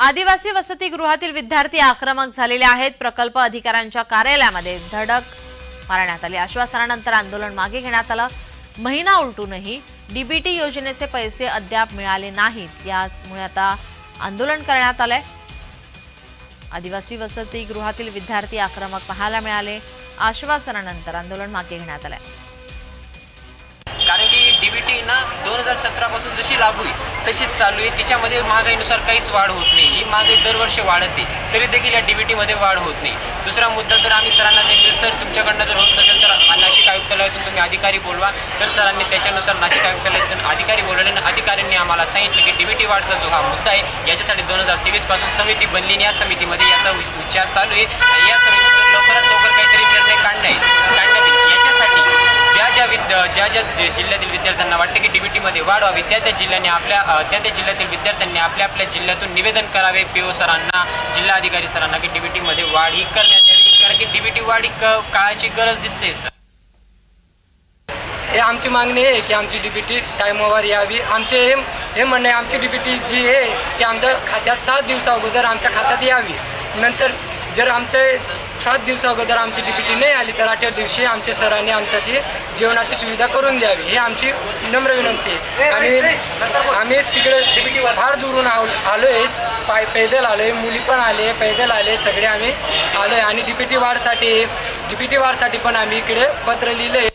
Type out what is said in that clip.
आदिवासी वसतिगृहातील विद्यार्थी आक्रमक झालेले आहेत. प्रकल्प अधिकाऱ्यांच्या कार्यालयामध्ये धडक मारण्यात आली. आश्वासनानंतर आंदोलन मागे घेण्यात आलं. महिना उलटूनही डीबीटी योजनेचे पैसे अद्याप मिळाले नाहीत. यामुळे आता आंदोलन करण्यात आलंय. आदिवासी वसतिगृहातील विद्यार्थी आक्रमक पाहायला मिळाले. आश्वासनानंतर आंदोलन मागे घेण्यात आलंय. डी बी टी ना दोन हजार सतरापासून जशी लागू आहे तशीच चालू आहे. तिच्यामध्ये महागाईनुसार काहीच वाढ होत नाही. ही महागाई दरवर्षी वाढते. तरी देखील या डी बी टीमध्ये वाढ होत नाही. दुसरा मुद्दा तर आम्ही सरांना सांगितलं सर तुमच्याकडनं जर होत नसेल तर नाशिक आयुक्तालयातून तुम्ही अधिकारी बोलवा. तर सरांनी त्याच्यानुसार नाशिक आयुक्तालयातून अधिकारी बोलवले आणि अधिकाऱ्यांनी आम्हाला सांगितलं की डी बी टी वाढचा जो हा मुद्दा आहे याच्यासाठी दोन हजार तेवीसपासून समिती बनली आणि या समितीमध्ये याचा विचार चालू आहे. या समिती ज्या ज्या जिल्ह्यातील विद्यार्थ्यांना वाटते की डीबीटीमध्ये वाढ व्हावी त्या त्या जिल्ह्याने आपल्या त्या त्या जिल्ह्यातील विद्यार्थ्यांनी आपल्या आपल्या जिल्ह्यातून निवेदन करावे पी ओ सरांना जिल्हाधिकारी सरांना की डीबीटीमध्ये वाढ ही करण्यात यावी कारण की डीबीटी वाढ ही काळाची गरज दिसते सर. हे आमची मागणी आहे की आमची डी बी टी टायमावर यावी. आमचे हे हे म्हणणं आहे आमची डी बी टी जी आहे ती आमच्या खात्यात सात दिवसा अगोदर आमच्या खात्यात यावी. नंतर जर आमचे सात दिवसा अगोदर आमची टी नाही आली तर आठव्या दिवशी आमच्या सरांनी आमच्याशी जेवणाची सुविधा करून द्यावी. ही आमची नम्र विनंती आहे. आणि आम्ही तिकडे फार दुरून आलो आहे पाय पैदल आलो आहे मुली पण आले पैदल आले. सगळे आम्ही आलो आहे आणि डी पी टी वाढसाठी डी पी टी वाढसाठी पण आम्ही इकडे पत्र लिहिलं आहे